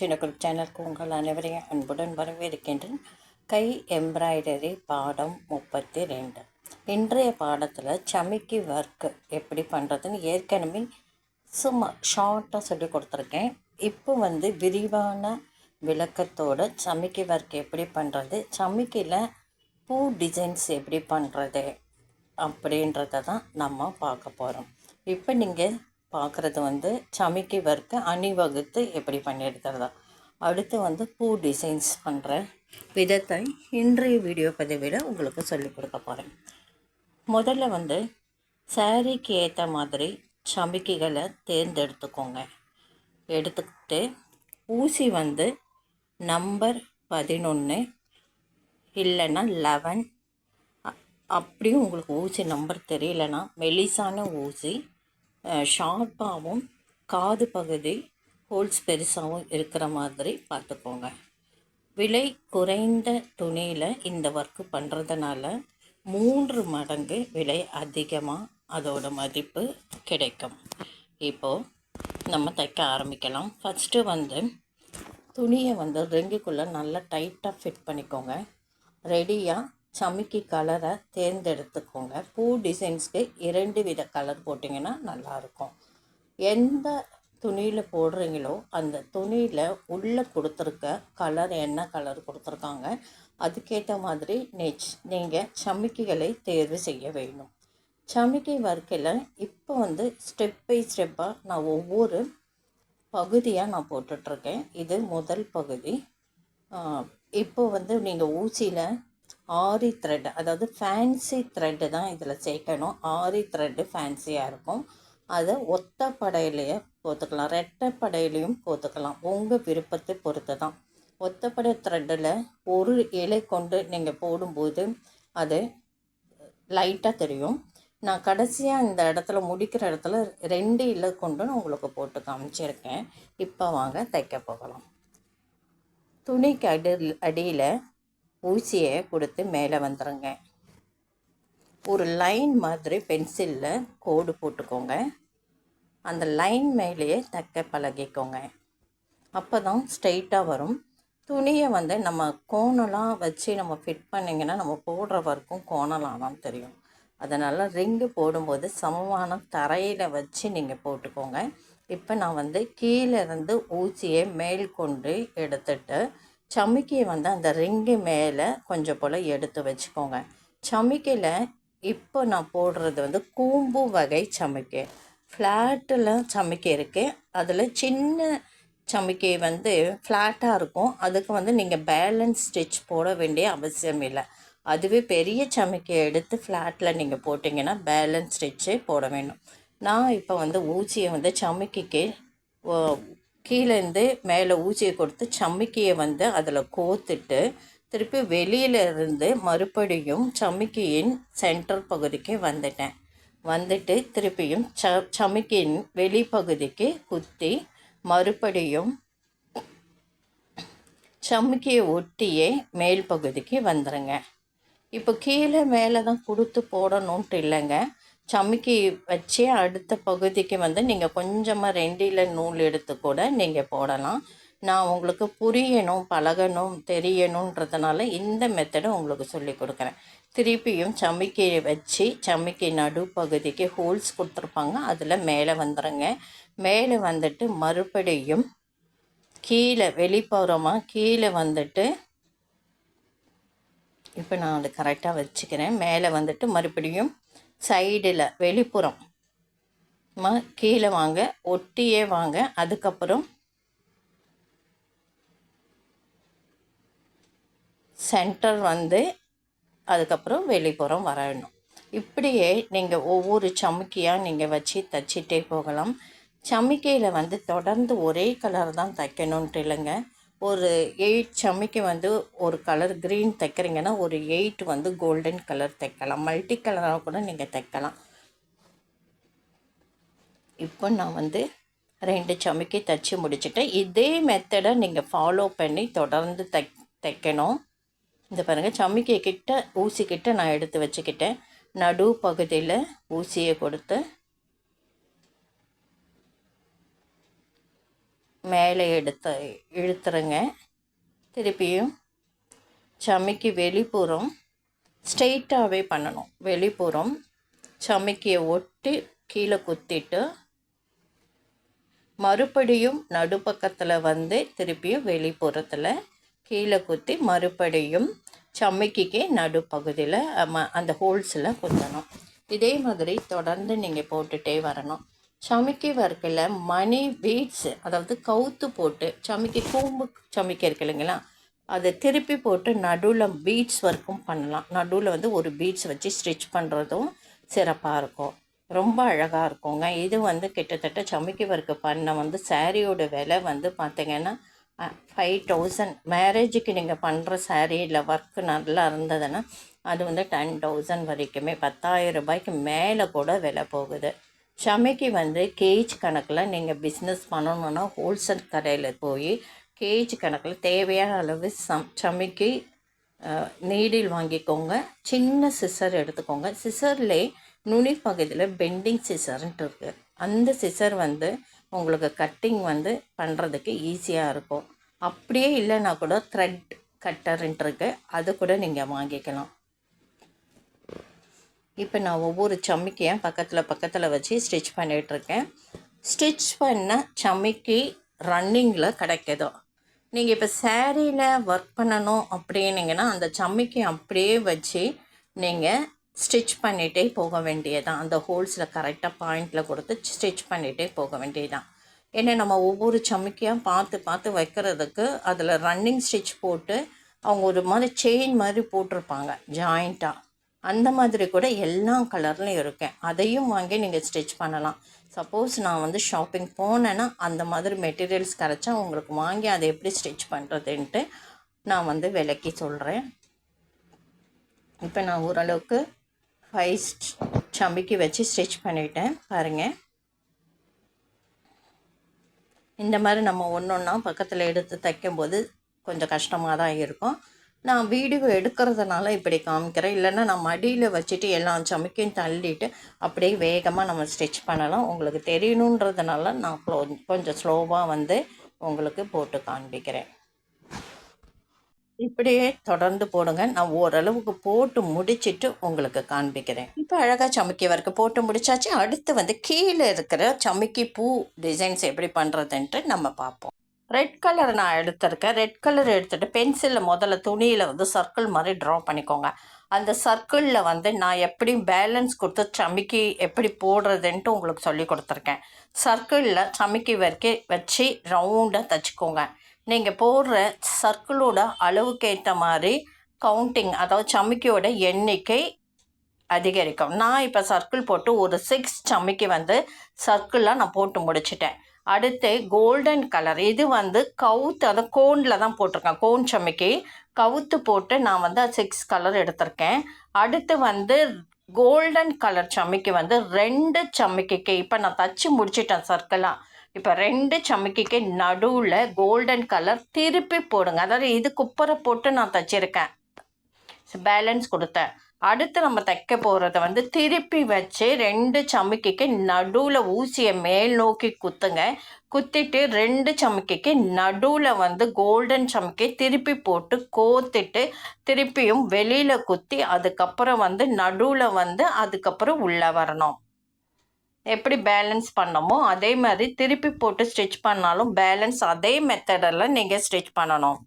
சின்ன குரூப் சேனலுக்கு உங்கள் அனைவரையும் அன்புடன் வரவேற்கின்றேன். கை எம்ப்ராய்டரி பாடம் முப்பத்தி ரெண்டு இன்றைய பாடத்தில் சமிக்கி ஒர்க்கு எப்படி பண்ணுறதுன்னு ஏற்கனவே சும்மா ஷார்ட்டாக சொல்லி கொடுத்துருக்கேன். இப்போ வந்து விரிவான விளக்கத்தோட சமிக்கி ஒர்க் எப்படி பண்ணுறது சமைக்கியில் பூ டிசைன்ஸ் எப்படி பண்ணுறது அப்படின்றத தான் நம்ம பார்க்க போகிறோம் இப்போ நீங்கள் பார்க்குறது வந்து சமைக்கி ஒர்க்கு அணிவகுத்து எப்படி பண்ணியிருக்கிறதா. அடுத்து வந்து பூ டிசைன்ஸ் பண்ணுற விதத்தை இன்றைய வீடியோ பதிவில் உங்களுக்கு சொல்லிக் கொடுக்க போகிறேன் முதல்ல வந்து சாரீக்கு ஏற்ற மாதிரி சமிக்கைகளை தேர்ந்தெடுத்துக்கோங்க. எடுத்துக்கிட்டு ஊசி வந்து நம்பர் பதினொன்று இல்லைன்னா லெவன் அப்படியும் உங்களுக்கு ஊசி நம்பர் தெரியலனா மெலிசான ஊசி ஷார்ப்பாகவும் காது பகுதி ஹோல்ஸ் பெருசாகவும் இருக்கிற மாதிரி பார்த்துக்கோங்க. விலை குறைந்த துணியில் இந்த ஒர்க்கு பண்ணுறதுனால மூன்று மடங்கு விலை அதிகமாக அதோட மதிப்பு கிடைக்கும். இப்போது நம்ம தைக்க ஆரம்பிக்கலாம். ஃபஸ்ட்டு வந்து துணியை வந்து ரிங்குக்குள்ளே நல்லா டைட்டாக ஃபிட் பண்ணிக்கோங்க. ரெடியாக சமிக்கி கலரை தேர்ந்தெடுத்துக்கோங்க. பூ டிசைன்ஸ்க்கு இரண்டு வித கலர் போட்டிங்கன்னா நல்லாயிருக்கும் எந்த துணியில் போடுறீங்களோ அந்த துணியில் உள்ளே கொடுத்துருக்க கலர் என்ன கலர் கொடுத்துருக்காங்க அதுக்கேற்ற மாதிரி நெச் நீங்கள் சமிக்கைகளை தேர்வு செய்ய வேணும் சமிக்கை வர்க்கில் இப்போ வந்து ஸ்டெப் பை ஸ்டெப்பாக நான் ஒவ்வொரு பகுதியாக நான் போட்டுட்ருக்கேன். இது முதல் பகுதி. இப்போ வந்து நீங்கள் ஊசியில் ஆரி த்ரெட் அதாவது ஃபேன்சி த்ரெட்டு தான் இதில் சேர்க்கணும். ஆரி த்ரெட்டு ஃபேன்சியாக இருக்கும். அதை ஒத்த படையிலையே கோத்துக்கலாம். ரெட்டை படையிலையும் கோத்துக்கலாம். உங்கள் விருப்பத்தை பொறுத்து தான் ஒத்தப்படை த்ரெட்டில் ஒரு இலை கொண்டு நீங்கள் போடும்போது அது லைட்டாக தெரியும். நான் கடைசியாக இந்த இடத்துல முடிக்கிற இடத்துல ரெண்டு இலை கொண்டு நான் உங்களுக்கு போட்டு காமிச்சிருக்கேன். இப்போ வாங்க தைக்க போகலாம். துணிக்கு அடி அடியில் ஊசியை கொடுத்து மேலே வந்துடுங்க ஒரு லைன் மாதிரி பென்சிலில் கோடு போட்டுக்கோங்க. அந்த லைன் மேலேயே தைக்க பழகிக்கோங்க. அப்போ தான் ஸ்ட்ரெயிட்டாக வரும். துணியை வந்து நம்ம கோணலாம் வச்சு நம்ம ஃபிட் பண்ணிங்கன்னா நம்ம போடுற வரைக்கும் கோணலாம் தான் தெரியும். அதனால் ரிங்கு போடும்போது சமமான தரையில் வச்சு நீங்கள் போட்டுக்கோங்க. இப்போ நான் வந்து கீழே இருந்து ஊசியை மேல் கொண்டு எடுத்துட்டு சமிக்கையை வந்து அந்த ரிங்கு மேலே கொஞ்சம் போல் எடுத்து வச்சுக்கோங்க. சமிக்கையில் இப்போ நான் போடுறது வந்து கூம்பு வகை சமிக்கை. ஃப்ளாட்டில் சமைக்கை இருக்குது அதில் சின்ன சமைக்கை வந்து ஃப்ளாட்டாக இருக்கும். அதுக்கு வந்து நீங்கள் பேலன்ஸ் ஸ்டிச் போட வேண்டிய அவசியம் இல்லை. அதுவே பெரிய சமிக்கையை எடுத்து ஃப்ளாட்டில் நீங்கள் போட்டிங்கன்னா பேலன்ஸ் ஸ்டிச்சே போட வேணும். நான் இப்போ வந்து ஊசியை வந்து சமிக்கைக்கு கீழேருந்து மேலே ஊசியை கொடுத்து சமைக்கையை வந்து அதில் கோத்துட்டு திருப்பி வெளியிலிருந்து மறுபடியும் சமிக்கையின் சென்டர் பகுதிக்கு வந்துட்டேன். வந்துட்டு திருப்பியும் ச சமிக்கியின் வெளிப்பகுதிக்கு குத்தி மறுபடியும் சமிக்கியை ஒட்டியே மேல் பகுதிக்கு வந்துடுங்க இப்போ கீழே மேலே தான் கொடுத்து போடணுன்ட்டு இல்லைங்க. சமிக்கி வச்சு அடுத்த பகுதிக்கு வந்து நீங்கள் கொஞ்சமாக ரெண்டில் நூல் எடுத்து கூட நீங்கள் போடலாம். நான் உங்களுக்கு புரியணும் பழகணும் தெரியணுன்றதுனால இந்த மெத்தடை உங்களுக்கு சொல்லி கொடுக்குறேன். திருப்பியும் சம்மிக்கையை வச்சு சம்மிக்கை நடு பகுதிக்கு ஹோல்ஸ் கொடுத்துருப்பாங்க. அதில் மேலே வந்துடுங்க மேலே வந்துட்டு மறுபடியும் கீழே வெளிப்புறமாக கீழே வந்துட்டு இப்போ நான் அது கரெக்டாக வச்சுக்கிறேன். மேலே வந்துட்டு மறுபடியும் சைடில் வெளிப்புறம் கீழே வாங்க ஒட்டியே வாங்க. அதுக்கப்புறம் சென்டர் வந்து அதுக்கப்புறம் வெளிப்புறம் வரணும். இப்படியே நீங்கள் ஒவ்வொரு சமுக்கியாக நீங்கள் வச்சு தைச்சிட்டே போகலாம். சமிக்கையில் வந்து தொடர்ந்து ஒரே கலர் தான் தைக்கணுன்ட்டு இல்லைங்க. ஒரு எயிட் சமிக்கை வந்து ஒரு கலர் க்ரீன் தைக்கிறீங்கன்னா ஒரு எயிட் வந்து கோல்டன் கலர் தைக்கலாம். மல்டி கலராக கூட நீங்கள் தைக்கலாம். இப்போ நான் வந்து ரெண்டு சமைக்கு தைச்சி முடிச்சுட்டேன். இதே மெத்தடை நீங்கள் ஃபாலோ பண்ணி தொடர்ந்து தை தைக்கணும். இந்த பாருங்கள் சமைக்கை கிட்ட ஊசி கிட்ட நான் எடுத்து வச்சுக்கிட்டேன். நடு பகுதியில் ஊசியை கொடுத்து மேலே எடுத்து இழுத்துருங்க. திருப்பியும் சமைக்கு வெளிப்புறம் ஸ்ட்ரெயிட்டாகவே பண்ணணும். வெளிப்புறம் சமைக்கியை ஒட்டி கீழே குத்திட்டு மறுபடியும் நடுப்பக்கத்தில் வந்து திருப்பியும் வெளிப்புறத்தில் கீழே குத்தி மறுபடியும் சமைக்கிக்கு நடுப்பகுதியில் அந்த ஹோல்ஸில் குத்தணும். இதே மாதிரி தொடர்ந்து நீங்கள் போட்டுகிட்டே வரணும். சமைக்கி வர்க்கில் மணி பீட்ஸ் அதாவது கவுத்து போட்டு சமைக்கி கூம்பு சமைக்க இருக்கு இல்லைங்களா? அதை திருப்பி போட்டு நடுவில் பீட்ஸ் ஒர்க்கும் பண்ணலாம். நடுவில் வந்து ஒரு பீட்ஸ் வச்சு ஸ்டிச் பண்ணுறதும் சிறப்பாக இருக்கும். ரொம்ப அழகாக இருக்குங்க. இது வந்து கிட்டத்தட்ட சமைக்கி ஒர்க்கு பண்ண வந்து சாரியோட விலை வந்து பார்த்திங்கன்னா ஃபைவ் தௌசண்ட் மேரேஜுக்கு நீங்கள் பண்ணுற சாரியில் ஒர்க்கு நல்லா இருந்ததுன்னா அது வந்து டென் தௌசண்ட் வரைக்குமே பத்தாயிரம் ரூபாய்க்கு மேலே கூட விலை போகுது. சமைக்கு வந்து கேஜ் கணக்கில் நீங்கள் பிஸ்னஸ் பண்ணணுன்னா ஹோல்சேல் கடையில் போய் கேஜ் கணக்கில் தேவையான அளவு சம் சமைக்கு நீடில் வாங்கிக்கோங்க. சின்ன சிசர் எடுத்துக்கோங்க. சிசர்லே நுனி பகுதியில் பெண்டிங் சிசர்ன்ட்டு இருக்குது அந்த சிசர் வந்து உங்களுக்கு கட்டிங் வந்து பண்ணுறதுக்கு ஈஸியாக இருக்கும். அப்படியே இல்லைன்னா கூட த்ரெட் கட்டர்ன்ட்டு அது கூட நீங்கள் வாங்கிக்கலாம். இப்போ நான் ஒவ்வொரு சம்மிக்கையும் பக்கத்தில் பக்கத்தில் வச்சு ஸ்டிச் பண்ணிகிட்ருக்கேன் ஸ்டிச் பண்ண சம்மிக்கி ரன்னிங்கில் கிடைக்கிதோ. நீங்கள் இப்போ சேரீயில் ஒர்க் பண்ணணும் அப்படின்னீங்கன்னா அந்த சம்மிக்கை அப்படியே வச்சு நீங்கள் ஸ்டிச் பண்ணிகிட்டே போக வேண்டியதான் அந்த ஹோல்ஸில் கரெக்டாக பாயிண்டில் கொடுத்து ஸ்டிச் பண்ணிகிட்டே போக வேண்டியதான் ஏன்னா நம்ம ஒவ்வொரு சமைக்கையாக பார்த்து பார்த்து வைக்கிறதுக்கு அதில் ரன்னிங் ஸ்டிச் போட்டு அவங்க ஒரு மாதிரி செயின் மாதிரி போட்டிருப்பாங்க ஜாயிண்ட்டாக அந்த மாதிரி கூட எல்லா கலர்லையும் இருக்கேன். அதையும் வாங்கி நீங்கள் ஸ்டிச் பண்ணலாம். சப்போஸ் நான் வந்து ஷாப்பிங் போனேன்னா அந்த மாதிரி மெட்டீரியல்ஸ் கிடச்சா உங்களுக்கு வாங்கி அதை எப்படி ஸ்டிச் பண்ணுறதுன்ட்டு நான் வந்து விலக்கி சொல்கிறேன் இப்போ நான் ஓரளவுக்கு ஃபைவ் சம்பிக்கு வச்சு ஸ்டிச் பண்ணிட்டேன். பாருங்கள் இந்த மாதிரி நம்ம ஒன்று ஒன்றா பக்கத்தில் எடுத்து தைக்கும்போது கொஞ்சம் கஷ்டமாக தான் இருக்கும். நான் வீடியோ எடுக்கிறதுனால இப்படி காமிக்கிறேன். இல்லைன்னா நான் மடியில் வச்சுட்டு எல்லாம் சமைக்கையும் தள்ளிட்டு அப்படியே வேகமாக நம்ம ஸ்டிச் பண்ணலாம். உங்களுக்கு தெரியணுன்றதுனால நான் கொஞ்சம் ஸ்லோவாக வந்து உங்களுக்கு போட்டு காண்பிக்கிறேன். இப்படியே தொடர்ந்து போடுங்க. நான் ஓரளவுக்கு போட்டு முடிச்சுட்டு உங்களுக்கு காண்பிக்கிறேன். இப்போ அழகாக சமைக்கி வரைக்கும் போட்டு முடிச்சாச்சு. அடுத்து வந்து கீழே இருக்கிற சமைக்கி பூ டிசைன்ஸ் எப்படி பண்ணுறதுன்ட்டு நம்ம பார்ப்போம். ரெட் கலர் நான் எடுத்திருக்கேன். ரெட் கலர் எடுத்துகிட்டு பென்சிலில் முதல்ல துணியில் வந்து சர்க்கிள் மாதிரி ட்ரா பண்ணிக்கோங்க. அந்த சர்க்கிளில் வந்து நான் எப்படி பேலன்ஸ் கொடுத்து சமைக்கி எப்படி போடுறதுன்ட்டு உங்களுக்கு சொல்லி கொடுத்துருக்கேன். சர்க்கிளில் சமைக்கி வரைக்கும் வச்சு ரவுண்டாக தைச்சிக்கோங்க. நீங்கள் போடுற சர்க்கிளோட அளவுக்கு ஏற்ற மாதிரி கவுண்டிங் அதாவது சமைக்கியோட எண்ணிக்கை அதிகரிக்கும். நான் இப்போ சர்க்கிள் போட்டு ஒரு சிக்ஸ் சமைக்கி வந்து சர்க்கிளாக நான் போட்டு முடிச்சிட்டேன். அடுத்து கோல்டன் கலர் இது வந்து கவுத்து அதை கோனில் தான் போட்டிருக்கேன் கோன் சமைக்கி. கவுத்து போட்டு நான் வந்து சிக்ஸ் கலர் எடுத்திருக்கேன். அடுத்து வந்து கோல்டன் கலர் சமைக்கி வந்து ரெண்டு சமைக்கிக்கு இப்போ நான் தச்சு முடிச்சிட்டேன் சர்க்கிளாக இப்போ ரெண்டு சமைக்கிக்கு நடுவில் கோல்டன் கலர் திருப்பி போடுங்க. அதாவது இது குப்பரை போட்டு நான் தைச்சிருக்கேன். பேலன்ஸ் கொடுத்தேன். அடுத்து நம்ம தைக்க போகிறத வந்து திருப்பி வச்சு ரெண்டு சமைக்கிக்கு நடுவில் ஊசியை மேல் நோக்கி குத்துங்க. குத்திட்டு ரெண்டு சமைக்கிக்கு நடுவில் வந்து கோல்டன் சமைக்கை திருப்பி போட்டு கோத்துட்டு திருப்பியும் வெளியில் குத்தி அதுக்கப்புறம் வந்து நடுவில் வந்து அதுக்கப்புறம் உள்ளே வரணும். எப்படி பேலன்ஸ் பண்ணமோ அதே மாதிரி திருப்பி போட்டு ஸ்டிச் பண்ணாலும் பேலன்ஸ் அதே மெத்தடில் நீங்கள் ஸ்டிச் பண்ணணும்.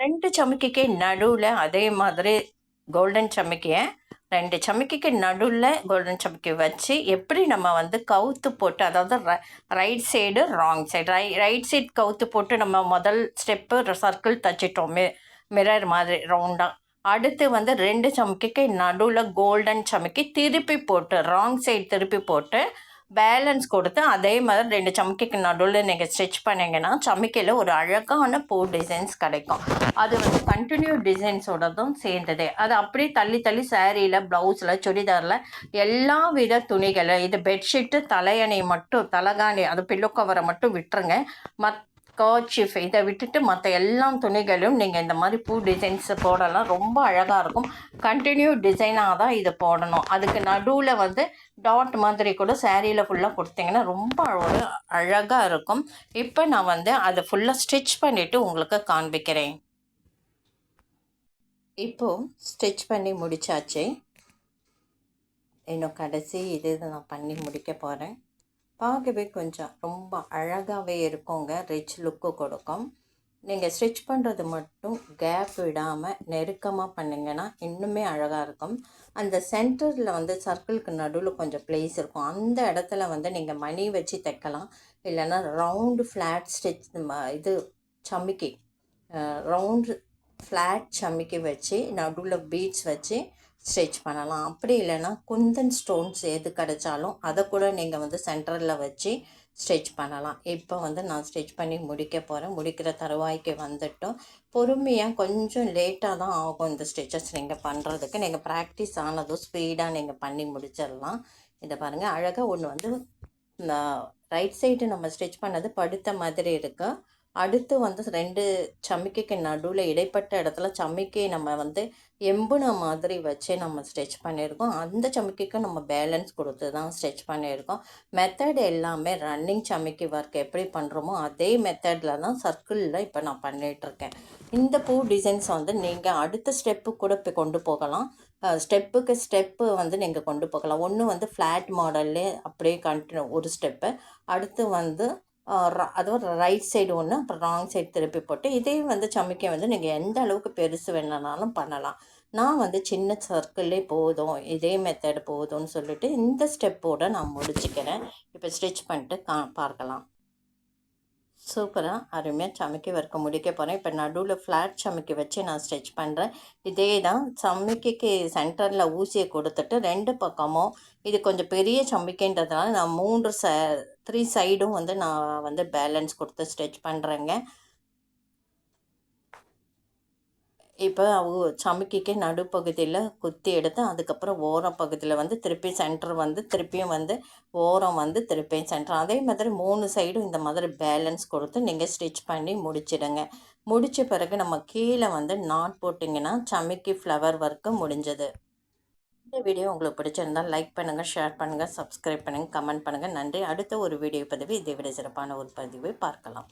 ரெண்டு சமிக்கைக்கு நடுவில் அதே மாதிரி கோல்டன் சமிக்கையை ரெண்டு சமிக்கைக்கு நடுவில் கோல்டன் சமிக்கை வச்சு எப்படி நம்ம வந்து கவுத்து போட்டு அதாவது ரைட் சைடு ராங் சைடு ரை ரைட் சைடு கவுத்து போட்டு நம்ம முதல் ஸ்டெப்பு சர்க்கிள் தச்சிட்டோம் மி மிரர் மாதிரி ரவுண்டாக அடுத்து வந்து ரெண்டு சமிக்கைக்கு நடுவில் கோல்டன் சமைக்கி திருப்பி போட்டு ராங் சைடு திருப்பி போட்டு பேலன்ஸ் கொடுத்து அதே மாதிரி ரெண்டு சமிக்கைக்கு நடுவில் நீங்கள் ஸ்டிச் பண்ணிங்கன்னா சமைக்கையில் ஒரு அழகான பூ டிசைன்ஸ் கிடைக்கும். அது வந்து கண்டினியூ டிசைன்ஸோடதும் சேர்ந்தது. அது அப்படியே தள்ளி தள்ளி சேரீயில் ப்ளவுஸில் சுடிதாரில் எல்லா வித துணிகளை இது பெட்ஷீட்டு தலையணை மட்டும் தலகாணி அது பில்லோ கவரை மட்டும் விட்டுருங்க. மத் கர்ச்சிஃப் இதை விட்டுட்டு மற்ற எல்லா துணிகளும் நீங்கள் இந்த மாதிரி பூ டிசைன்ஸ் போடலாம். ரொம்ப அழகாக இருக்கும். கண்டினியூ டிசைனாக தான் இதை போடணும். அதுக்கு நடுவில் வந்து டாட் மாதிரி கூட சேரீயில் ஃபுல்லாக கொடுத்தீங்கன்னா ரொம்ப ஒரு அழகாக இருக்கும். இப்போ நான் வந்து அதை ஃபுல்லாக ஸ்டிச் பண்ணிவிட்டு உங்களுக்கு காண்பிக்கிறேன். இப்போது ஸ்டிச் பண்ணி முடித்தாச்சு இன்னும் கடைசி இது நான் பண்ணி முடிக்க போகிறேன் பார்க்கவே கொஞ்சம் ரொம்ப அழகாகவே இருக்குங்க. ரிச் லுக்கு கொடுக்கும். நீங்கள் ஸ்டிச் பண்ணுறது மட்டும் கேப் விடாமல் நெருக்கமாக பண்ணிங்கன்னா இன்னுமே அழகாக இருக்கும். அந்த சென்டரில் வந்து சர்க்கிளுக்கு நடுவில் கொஞ்சம் ப்ளேஸ் இருக்கும். அந்த இடத்துல வந்து நீங்கள் மணி வச்சு தைக்கலாம். இல்லைன்னா ரவுண்டு ஃப்ளாட் ஸ்டிச் இது சமிக்கி ரவுண்டு ஃப்ளாட் சமிக்கி வச்சு நடுவில் பீட்ஸ் வச்சு ஸ்டிச் பண்ணலாம். அப்படி இல்லைன்னா குந்தன் ஸ்டோன்ஸ் எது கிடைச்சாலும் அதை கூட நீங்கள் வந்து சென்டரில் வச்சு ஸ்டிச் பண்ணலாம். இப்போ வந்து நான் ஸ்டிச் பண்ணி முடிக்க போகிறேன் முடிக்கிற தருவாய்க்கு வந்துட்டோம். பொறுமையாக கொஞ்சம் லேட்டாக தான் ஆகும் இந்த ஸ்டிச்சஸ் நீங்கள் பண்ணுறதுக்கு நீங்கள் ப்ராக்டிஸ் ஆனதும் ஸ்பீடாக நீங்கள் பண்ணி முடிச்சிடலாம். இதை பாருங்கள் அழகாக ஒன்று வந்து ரைட் சைடு நம்ம ஸ்டிச் பண்ணது படுத்த மாதிரி இருக்குது அடுத்து வந்து ரெண்டு சமிக்கைக்கு நடுவில் இடைப்பட்ட இடத்துல சமிக்கையை நம்ம வந்து எம்புன மாதிரி வச்சு நம்ம ஸ்டிச் பண்ணியிருக்கோம். அந்த சமிக்கைக்கு நம்ம பேலன்ஸ் கொடுத்து தான் ஸ்டிச் பண்ணியிருக்கோம். மெத்தட் எல்லாமே ரன்னிங் சமிக்கை ஒர்க் எப்படி பண்ணுறோமோ அதே மெத்தடில் தான் சர்க்கிளில் இப்போ நான் பண்ணிகிட்ருக்கேன் இந்த பூ டிசைன்ஸ் வந்து நீங்கள் அடுத்த ஸ்டெப்பு கூட இப்போ கொண்டு போகலாம். ஸ்டெப்புக்கு ஸ்டெப்பு வந்து நீங்கள் கொண்டு போகலாம். ஒன்று வந்து ஃப்ளாட் மாடல்லே அப்படியே கண்டினியூ ஒரு ஸ்டெப்பு அடுத்து வந்து அதுவும் ரைட் சைடு ஒன்று அப்புறம் ராங் சைடு திருப்பி போட்டு இதையும் வந்து சமைக்க வந்து நீங்கள் எந்த அளவுக்கு பெருசு வேணுனாலும் பண்ணலாம். நான் வந்து சின்ன சர்க்கிள்லே போதும் இதே மெத்தடு போதும்னு சொல்லிட்டு இந்த ஸ்டெப்போடு நான் முடிச்சுக்கிறேன். இப்போ ஸ்டிச் பண்ணிட்டு கா பார்க்கலாம். சூப்பராக அருமையாக சமைக்கி வறுக்க முடிக்க போகிறேன் இப்போ நடுவில் ஃப்ளாட் சமைக்கி வச்சு நான் ஸ்டிச் பண்ணுறேன் இதே தான் சமைக்கைக்கு சென்டரில் ஊசியை கொடுத்துட்டு ரெண்டு பக்கமும் இது கொஞ்சம் பெரிய சமைக்கின்றதுனால நான் மூன்று ச த்ரீ சைடும் வந்து நான் வந்து பேலன்ஸ் கொடுத்து ஸ்டிச் பண்ணுறேங்க இப்போ சமைக்கிக்கு நடுப்பகுதியில் குத்தி எடுத்து அதுக்கப்புறம் ஓரம் பகுதியில் வந்து திருப்பி சென்டர் வந்து திருப்பியும் வந்து ஓரம் வந்து திருப்பியும் சென்டர் அதே மாதிரி மூணு சைடும் இந்த மாதிரி பேலன்ஸ் கொடுத்து நீங்கள் ஸ்டிச் பண்ணி முடிச்சிடுங்க. முடித்த பிறகு நம்ம கீழே வந்து நாட் போட்டிங்கன்னா சமைக்கி ஃப்ளவர் ஒர்க்கு முடிஞ்சது. இந்த வீடியோ உங்களுக்கு பிடிச்சிருந்தால் லைக் பண்ணுங்கள் ஷேர் பண்ணுங்கள் சப்ஸ்கிரைப் பண்ணுங்கள் கமெண்ட் பண்ணுங்கள் நன்றி. அடுத்த ஒரு வீடியோ பதிவு இதை விட சிறப்பான ஒரு பதிவை பார்க்கலாம்.